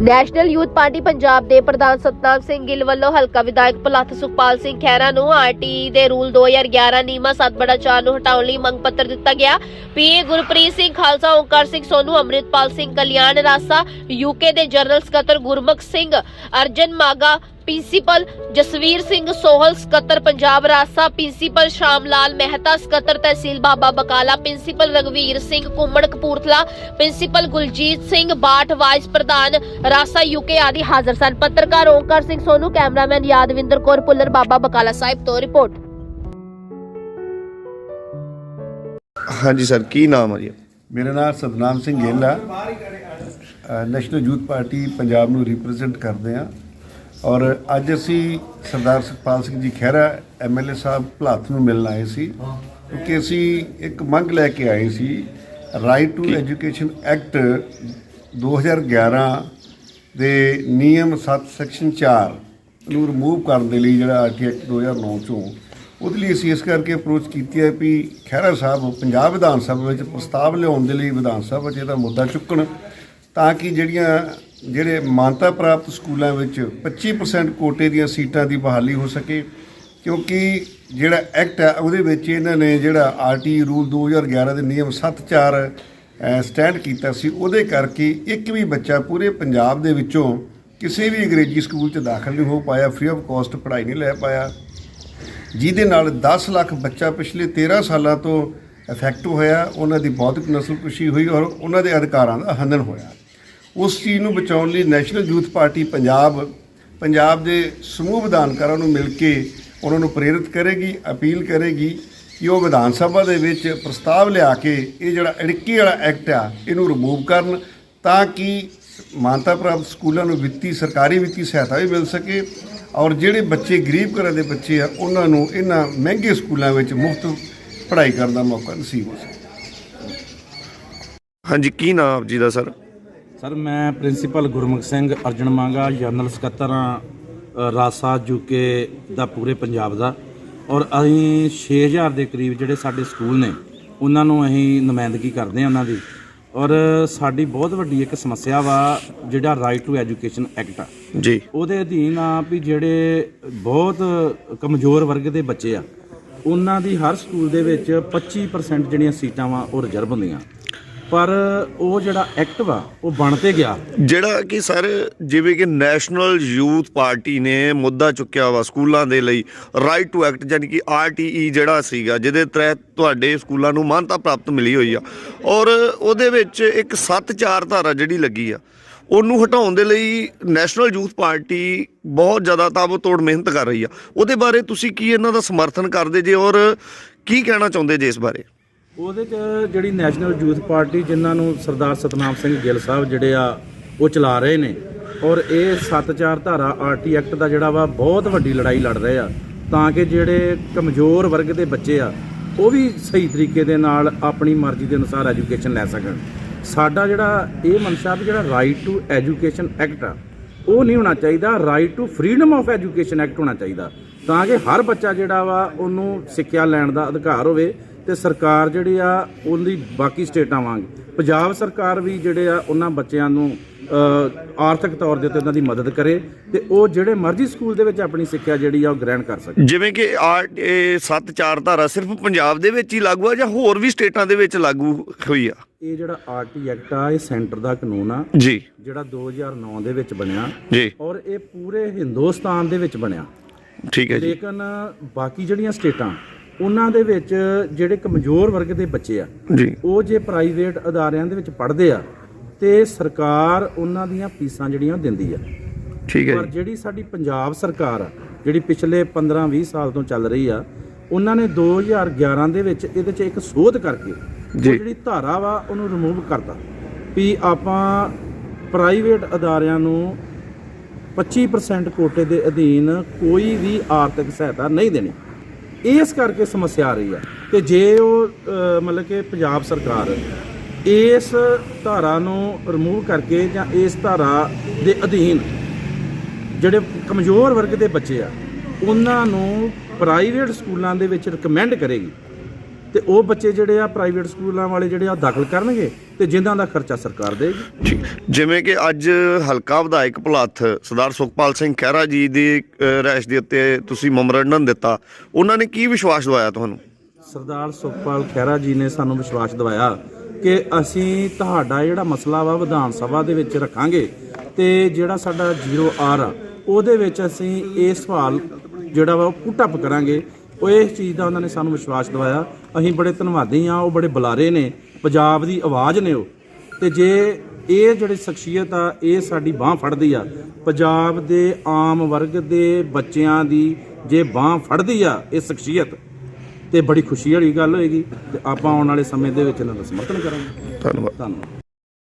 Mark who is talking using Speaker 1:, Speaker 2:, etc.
Speaker 1: National youth party Punjab ਦੇ ਪ੍ਰਧਾਨ ਸਤਨਾਮ ਸਿੰਘ ਗਿੱਲ ਵੱਲੋਂ ਹਲਕਾ ਵਿਧਾਇਕ ਭਲੱਥ ਸੁਖਪਾਲ ਸਿੰਘ ਖਹਿਰਾ ਨੂੰ ਆਰਟੀ ਦੇ ਰੂਲ 2011 ਨੀਮਾ 7/4 ਨੂੰ ਹਟਾਉਣ ਲਈ ਮੰਗ ਪੱਤਰ ਦਿੱਤਾ ਗਿਆ। PA Gurpreet Singh Khalsa, Omkar Singh Sonu, Amritpal Singh Kalyan RASA UK ਦੇ ਜਨਰਲ ਸਕੱਤਰ ਗੁਰਮੁਖ ਸਿੰਘ, ਅਰਜਨ ਮਾਗਾ ਪ੍ਰਿੰਸੀਪਲ ਜਸਵੀਰ ਸਿੰਘ ਸੋਹਲ ਸਕੱਤਰ ਪੰਜਾਬ ਰਾਸਾ ਪ੍ਰਿੰਸੀਪਲ ਸ਼ਾਮ ਲਾਲ ਮਹਿਤਾ ਸਕੱਤਰ tehsil Baba Bakala principal Ragvir Singh Kummar Kapurthala principal Guljit Singh Bath vice ਪ੍ਰਧਾਨ ਰਾਸਾ ਯੂਕੇ ਆਦਿ ਹਾਜ਼ਰ ਸਨ। ਪੱਤਰਕਾਰ ਓਂਕਾਰ ਸਿੰਘ ਸੋਨੂ ਕੈਮਰਾਮੈਨ ਯਾਦਵਿੰਦਰ ਕੌਰ ਪੁੱਲਰ ਬਾਬਾ ਬਕਾਲਾ ਸਾਹਿਬ ਤੋਂ ਰਿਪੋਰਟ।
Speaker 2: ਹਾਂਜੀ ਸਰ ਕੀ ਨਾਮ ਹੈ ਜੀ?
Speaker 3: ਮੇਰਾ ਨਾਮ Satnam Singh Gill national youth party Punjab ਨੂੰ ਰਿਪਰੈਜ਼ੈਂਟ ਕਰਦੇ ਆ। ਔਰ ਅੱਜ ਅਸੀਂ ਸਰਦਾਰ ਸੁਖਪਾਲ ਸਿੰਘ ਜੀ ਖਹਿਰਾ ਐਮਐਲਏ ਸਾਹਿਬ ਭਲਾਤ ਨੂੰ ਮਿਲਣ ਆਏ ਸੀ। ਕਿਉਂਕਿ ਅਸੀਂ ਇੱਕ ਮੰਗ ਲੈ ਕੇ ਆਏ ਸੀ ਰਾਈਟ ਟੂ ਐਜੂਕੇਸ਼ਨ ਐਕਟ 2011 ਦੇ ਨਿਯਮ 7 ਸੈਕਸ਼ਨ 4 ਨੂੰ ਰਿਮੂਵ ਕਰਨ ਦੇ ਲਈ ਜਿਹੜਾ ਆਰਟੀ ਐਕਟ 2009 ਚੋਂ ਉਹਦੇ ਲਈ ਅਸੀਂ ਇਸ ਕਰਕੇ ਅਪਰੋਚ ਕੀਤੀ ਹੈ ਵੀ ਖਹਿਰਾ ਸਾਹਿਬ ਪੰਜਾਬ ਵਿਧਾਨ ਸਭਾ ਵਿੱਚ ਪ੍ਰਸਤਾਵ ਲਿਆਉਣ ਦੇ ਲਈ ਵਿਧਾਨ ਸਭਾ 'ਚ ਇਹਦਾ ਮੁੱਦਾ ਚੁੱਕਣ ਤਾਂ ਕਿ ਜਿਹੜੀਆਂ ਜਿਹੜੇ ਮਾਨਤਾ ਪ੍ਰਾਪਤ ਸਕੂਲਾਂ ਵਿੱਚ 25% ਕੋਟੇ ਦੀਆਂ ਸੀਟਾਂ ਦੀ ਬਹਾਲੀ ਹੋ ਸਕੇ, ਕਿਉਂਕਿ ਜਿਹੜਾ ਐਕਟ ਹੈ ਉਹਦੇ ਵਿੱਚ ਇਹਨਾਂ ਨੇ ਜਿਹੜਾ ਆਰਟੀ ਰੂਲ 2011 ਦੇ ਨਿਯਮ 74 ਸਟੈਂਡ ਕੀਤਾ ਸੀ, ਉਹਦੇ ਕਰਕੇ ਇੱਕ ਵੀ ਬੱਚਾ ਪੂਰੇ ਪੰਜਾਬ ਦੇ ਵਿੱਚੋਂ ਕਿਸੇ ਵੀ ਅੰਗਰੇਜ਼ੀ ਸਕੂਲ 'ਚ ਦਾਖਲ ਨਹੀਂ ਹੋ ਪਾਇਆ ਫ੍ਰੀ ਆਫ ਕਾਸਟ ਪੜ੍ਹਾਈ ਨਹੀਂ ਲੈ ਪਾਇਆ। ਜਿਹਦੇ ਨਾਲ 10 ਲੱਖ ਬੱਚਾ ਪਿਛਲੇ 13 ਸਾਲਾਂ ਤੋਂ ਇਫੈਕਟ ਹੋਇਆ, ਉਹਨਾਂ ਦੀ ਬੌਧਿਕ ਨਸਲਕੁਸ਼ੀ ਹੋਈ ਔਰ ਉਹਨਾਂ ਦੇ ਅਧਿਕਾਰਾਂ ਦਾ ਹਨਨ ਹੋਇਆ। ਉਸ ਚੀਜ਼ ਨੂੰ ਬਚਾਉਣ ਲਈ national youth party Punjab Punjab ਦੇ ਸਮੂਹ ਵਿਧਾਨਕਾਰਾਂ ਨੂੰ ਮਿਲ ਕੇ ਉਹਨਾਂ ਨੂੰ ਪ੍ਰੇਰਿਤ ਕਰੇਗੀ, ਅਪੀਲ ਕਰੇਗੀ ਕਿ ਉਹ ਵਿਧਾਨ ਸਭਾ ਦੇ ਵਿੱਚ ਪ੍ਰਸਤਾਵ ਲਿਆ ਕੇ ਇਹ ਜਿਹੜਾ ਅੜਕੀ ਵਾਲਾ ਐਕਟ ਆ, ਇਹਨੂੰ ਰਿਮੂਵ ਕਰਨ ਤਾਂ ਕਿ ਮਾਨਤਾ ਪ੍ਰਾਪਤ ਸਕੂਲਾਂ ਨੂੰ ਵਿੱਤੀ, ਸਰਕਾਰੀ ਵਿੱਤੀ ਸਹਾਇਤਾ ਵੀ ਮਿਲ ਸਕੇ ਔਰ ਜਿਹੜੇ ਬੱਚੇ ਗਰੀਬ ਘਰਾਂ ਦੇ ਬੱਚੇ ਆ, ਉਹਨਾਂ ਨੂੰ ਇਹਨਾਂ ਮਹਿੰਗੇ ਸਕੂਲਾਂ ਵਿੱਚ ਮੁਫਤ ਪੜ੍ਹਾਈ ਕਰਨ ਦਾ ਮੌਕਾ ਨਸੀਬ ਹੋ ਸਕੇ।
Speaker 2: ਹਾਂਜੀ, ਕੀ ਨਾਮ ਜੀ ਦਾ, ਸਰ?
Speaker 4: ਸਰ ਮੈਂ ਪ੍ਰਿੰਸੀਪਲ ਗੁਰਮੁਖ ਸਿੰਘ ਅਰਜਨ ਮੰਗਾ ਜਨਰਲ ਸਕੱਤਰ ਹਾਂ ਰਾਸਾ ਯੂਕੇ ਦਾ ਪੂਰੇ ਪੰਜਾਬ ਦਾ। ਔਰ ਅਸੀਂ 6000 ਦੇ ਕਰੀਬ ਜਿਹੜੇ ਸਾਡੇ ਸਕੂਲ ਨੇ ਉਹਨਾਂ ਨੂੰ ਅਸੀਂ ਨੁਮਾਇੰਦਗੀ ਕਰਦੇ ਹਾਂ ਉਹਨਾਂ ਦੀ। ਔਰ ਸਾਡੀ ਬਹੁਤ ਵੱਡੀ ਇੱਕ ਸਮੱਸਿਆ ਵਾ ਜਿਹੜਾ ਰਾਈਟ ਟੂ ਐਜੂਕੇਸ਼ਨ ਐਕਟ ਆ।
Speaker 2: ਜੀ।
Speaker 4: ਉਹਦੇ ਅਧੀਨ ਆ ਵੀ ਜਿਹੜੇ ਬਹੁਤ ਕਮਜ਼ੋਰ ਵਰਗ ਦੇ ਬੱਚੇ ਆ ਉਹਨਾਂ ਦੀ ਹਰ ਸਕੂਲ ਦੇ ਵਿੱਚ 25% ਜਿਹੜੀਆਂ ਸੀਟਾਂ ਵਾ ਉਹ ਰਿਜ਼ਰਵ ਹੁੰਦੀਆਂ। ਪਰ ਉਹ ਜਿਹੜਾ ਐਕਟ ਵਾ, ਉਹ ਬਣ ਤੇ ਗਿਆ।
Speaker 2: ਜਿਹੜਾ ਕਿ ਸਰ, ਜਿਵੇਂ ਕਿ ਨੈਸ਼ਨਲ ਯੂਥ ਪਾਰਟੀ ਨੇ ਮੁੱਦਾ ਚੁੱਕਿਆ ਵਾ ਸਕੂਲਾਂ ਦੇ ਲਈ ਰਾਈਟ ਟੂ ਐਕਟ ਯਾਨੀ ਕਿ ਆਰਟੀਈ ਜਿਹੜਾ ਸੀਗਾ, ਜਿਹਦੇ ਤਹਿਤ ਤੁਹਾਡੇ ਸਕੂਲਾਂ ਨੂੰ ਮਾਨਤਾ ਪ੍ਰਾਪਤ ਮਿਲੀ ਹੋਈ ਆ। ਔਰ ਉਹਦੇ ਵਿੱਚ ਇੱਕ 7-4 ਧਾਰਾ ਜਿਹੜੀ ਲੱਗੀ ਆ, ਉਹਨੂੰ ਹਟਾਉਣ ਦੇ ਲਈ ਨੈਸ਼ਨਲ ਯੂਥ ਪਾਰਟੀ ਬਹੁਤ ਜ਼ਿਆਦਾ ਤਾਬੋ-ਤੋੜ ਮਿਹਨਤ ਕਰ ਰਹੀ ਆ। ਉਹਦੇ ਬਾਰੇ ਤੁਸੀਂ ਕੀ ਇਹਨਾਂ ਦਾ ਸਮਰਥਨ ਕਰਦੇ ਜੇ ਔਰ ਕੀ ਕਹਿਣਾ ਚਾਹੁੰਦੇ ਜੇ ਇਸ ਬਾਰੇ?
Speaker 4: ਉਹਦੇ 'ਚ ਜਿਹੜੀ ਨੈਸ਼ਨਲ ਯੂਥ ਪਾਰਟੀ ਜਿਨ੍ਹਾਂ ਨੂੰ ਸਰਦਾਰ ਸਤਨਾਮ ਸਿੰਘ ਗਿੱਲ ਸਾਹਿਬ ਜਿਹੜੇ ਆ, ਉਹ ਚਲਾ ਰਹੇ ਨੇ। ਔਰ ਇਹ 7-4 ਧਾਰਾ ਆਰਟੀ ਐਕਟ ਦਾ ਜਿਹੜਾ ਵਾ, ਬਹੁਤ ਵੱਡੀ ਲੜਾਈ ਲੜ ਰਹੇ ਆ। ਤਾਂ ਕਿ ਜਿਹੜੇ ਕਮਜ਼ੋਰ ਵਰਗ ਦੇ ਬੱਚੇ ਆ, ਉਹ ਵੀ ਸਹੀ ਤਰੀਕੇ ਦੇ ਨਾਲ ਆਪਣੀ ਮਰਜ਼ੀ ਦੇ ਅਨੁਸਾਰ ਐਜੂਕੇਸ਼ਨ ਲੈ ਸਕਣ। ਸਾਡਾ ਜਿਹੜਾ ਇਹ ਮਨਸ਼ਾ ਵੀ ਜਿਹੜਾ ਰਾਈਟ ਟੂ ਐਜੂਕੇਸ਼ਨ ਐਕਟ ਆ ਉਹ ਨਹੀਂ ਹੋਣਾ ਚਾਹੀਦਾ right to freedom of education act ਹੋਣਾ ਚਾਹੀਦਾ। ਤਾਂ ਕਿ ਹਰ ਬੱਚਾ ਜਿਹੜਾ ਵਾ, ਉਹਨੂੰ ਸਿੱਖਿਆ ਲੈਣ ਦਾ ਅਧਿਕਾਰ ਹੋਵੇ ਤੇ ਸਰਕਾਰ ਜਿਹੜੀ ਆ, ਉਹਦੀ ਬਾਕੀ ਸਟੇਟਾਂ ਵਾਂਗ। ਪੰਜਾਬ ਸਰਕਾਰ ਵੀ ਜਿਹੜੇ ਆ, ਉਹਨਾਂ ਬੱਚਿਆਂ ਨੂੰ ਆਰਥਿਕ ਤੌਰ ਦੇ ਉੱਤੇ ਉਹਨਾਂ ਦੀ ਮਦਦ ਕਰੇ ਤੇ ਉਹ ਜਿਹੜੇ ਮਰਜ਼ੀ ਸਕੂਲ ਦੇ ਵਿੱਚ ਆਪਣੀ ਸਿੱਖਿਆ ਜਿਹੜੀ ਆ, ਉਹ ਗ੍ਰਹਿਣ ਕਰ ਸਕੇ
Speaker 2: ਜਿਵੇਂ ਕਿ ਆਰਟ ਇਹ 7-4 ਧਾਰਾ ਸਿਰਫ ਪੰਜਾਬ ਦੇ ਵਿੱਚ ਹੀ ਲਾਗੂ ਆ ਜਾਂ ਹੋਰ ਵੀ ਸਟੇਟਾਂ ਦੇ ਵਿੱਚ ਲਾਗੂ ਹੋਈ ਆ?
Speaker 4: ਇਹ ਜਿਹੜਾ ਆਰਟੀ ਐਕਟ ਆ ਇਹ ਸੈਂਟਰ ਦਾ ਕਾਨੂੰਨ ਆ।
Speaker 2: ਜੀ।
Speaker 4: ਜਿਹੜਾ 2009 ਦੇ ਵਿੱਚ ਬਣਿਆ।
Speaker 2: ਜੀ।
Speaker 4: ਔਰ ਇਹ ਪੂਰੇ ਹਿੰਦੁਸਤਾਨ ਦੇ ਵਿੱਚ ਬਣਿਆ।
Speaker 2: ਠੀਕ ਹੈ ਜੀ।
Speaker 4: ਲੇਕਿਨ ਬਾਕੀ ਜਿਹੜੀਆਂ ਸਟੇਟਾਂ ਉਹਨਾਂ ਦੇ ਵਿੱਚ ਜਿਹੜੇ ਕਮਜ਼ੋਰ ਵਰਗ ਦੇ ਬੱਚੇ ਆ
Speaker 2: ਜੀ।
Speaker 4: ਉਹ ਜੇ ਪ੍ਰਾਈਵੇਟ ਅਦਾਰਿਆਂ ਦੇ ਵਿੱਚ ਪੜ੍ਹਦੇ ਆ ਤੇ ਸਰਕਾਰ ਉਹਨਾਂ ਦੀਆਂ ਫੀਸਾਂ ਜਿਹੜੀਆਂ ਦਿੰਦੀ ਆ।
Speaker 2: ਠੀਕ ਹੈ
Speaker 4: ਪਰ ਜਿਹੜੀ ਸਾਡੀ ਪੰਜਾਬ ਸਰਕਾਰ ਆ ਜਿਹੜੀ ਪਿਛਲੇ 15-20 ਸਾਲ ਤੋਂ ਚੱਲ ਰਹੀ ਆ ਉਹਨਾਂ ਨੇ 2011 ਦੇ ਵਿੱਚ ਇਹਦੇ 'ਚ ਇੱਕ ਸੋਧ ਕਰਕੇ ਉਹ
Speaker 2: ਜੀ।
Speaker 4: ਜਿਹੜੀ ਧਾਰਾ ਵਾ ਉਹਨੂੰ ਰਿਮੂਵ ਕਰਤਾ। ਵੀ ਆਪਾਂ ਪ੍ਰਾਈਵੇਟ ਅਦਾਰਿਆਂ ਨੂੰ 25% ਕੋਟੇ ਦੇ ਅਧੀਨ ਕੋਈ ਵੀ ਆਰਥਿਕ ਸਹਾਇਤਾ ਨਹੀਂ ਦੇਣੀ। ਇਸ ਕਰਕੇ ਸਮੱਸਿਆ ਆ ਰਹੀ ਆ। ਤੇ ਜੇ ਉਹ ਅ, ਮਤਲਬ ਕਿ ਪੰਜਾਬ ਸਰਕਾਰ ਇਸ ਧਾਰਾ ਨੂੰ ਰਿਮੂਵ ਕਰਕੇ ਜਾਂ ਇਸ ਧਾਰਾ ਦੇ ਅਧੀਨ ਜਿਹੜੇ ਕਮਜ਼ੋਰ ਵਰਗ ਦੇ ਬੱਚੇ ਆ ਉਹਨਾਂ ਨੂੰ ਪ੍ਰਾਈਵੇਟ ਸਕੂਲਾਂ ਦੇ ਵਿੱਚ ਰეკਮੈਂਡ ਕਰੇਗੀ। ਤੇ ਉਹ ਬੱਚੇ ਜਿਹੜੇ ਆ ਪ੍ਰਾਈਵੇਟ ਸਕੂਲਾਂ ਵਾਲੇ ਜਿਹੜੇ ਆ ਦਾਖਲ ਕਰਨਗੇ ਤੇ ਜਿਨ੍ਹਾਂ ਦਾ ਖਰਚਾ ਸਰਕਾਰ ਦੇਗੀ
Speaker 2: ਠੀਕ। ਜਿਵੇਂ ਕਿ ਅੱਜ ਹਲਕਾ ਵਿਧਾਇਕ ਭਲਾਥ ਸਰਦਾਰ ਸੁਖਪਾਲ ਸਿੰਘ ਖਹਿਰਾ ਜੀ ਦੀ ਰਿਹਾਇਸ਼ ਦੇ ਉੱਤੇ ਤੁਸੀਂ ਮੈਮੋਰੰਡਮ ਦਿੱਤਾ। ਉਹਨਾਂ ਨੇ ਕੀ ਵਿਸ਼ਵਾਸ ਦਵਾਇਆ ਤੁਹਾਨੂੰ?
Speaker 4: ਸਰਦਾਰ ਸੁਖਪਾਲ ਖਹਿਰਾ ਜੀ ਨੇ ਸਾਨੂੰ ਵਿਸ਼ਵਾਸ ਦਿਵਾਇਆ ਕਿ ਅਸੀਂ ਤੁਹਾਡਾ ਜਿਹੜਾ ਮਸਲਾ ਵਾ ਵਿਧਾਨ ਸਭਾ ਦੇ ਵਿੱਚ ਰੱਖਾਂਗੇ ਤੇ ਜਿਹੜਾ ਸਾਡਾ 0R ਆ ਉਹਦੇ ਵਿੱਚ ਅਸੀਂ ਇਹ ਸਵਾਲ ਜਿਹੜਾ ਵਾ ਉਹ ਪੁੱਟ ਅਪ ਕਰਾਂਗੇ ਉਹ ਇਸ ਚੀਜ਼ ਦਾ ਉਹਨਾਂ ਨੇ ਸਾਨੂੰ ਵਿਸ਼ਵਾਸ ਦਿਵਾਇਆ। ਅਸੀਂ ਬੜੇ ਧੰਨਵਾਦੀ ਆ ਉਹ ਬੜੇ ਬੁਲਾਰੇ ਨੇ ਪੰਜਾਬ ਦੀ ਆਵਾਜ਼ ਨੇ ਉਹ। ਤੇ ਜੇ ਇਹ ਜਿਹੜੀ ਸ਼ਖਸੀਅਤ ਆ ਇਹ ਸਾਡੀ ਬਾਹ ਫੜਦੀ ਆ ਪੰਜਾਬ ਦੇ ਆਮ ਵਰਗ ਦੇ ਬੱਚਿਆਂ ਦੀ ਜੇ ਬਾਹ ਫੜਦੀ ਆ ਇਹ ਸ਼ਖਸੀਅਤ ਤੇ ਬੜੀ ਖੁਸ਼ੀ ਵਾਲੀ ਗੱਲ ਹੋਏਗੀ। ਤੇ ਆਪਾਂ ਆਉਣ ਵਾਲੇ ਸਮੇਂ ਦੇ ਵਿੱਚ ਇਹਨਾਂ ਦਾ ਸਮਰਥਨ ਕਰਾਂਗੇ।
Speaker 2: ਧੰਨਵਾਦ।
Speaker 4: ਧੰਨਵਾਦ।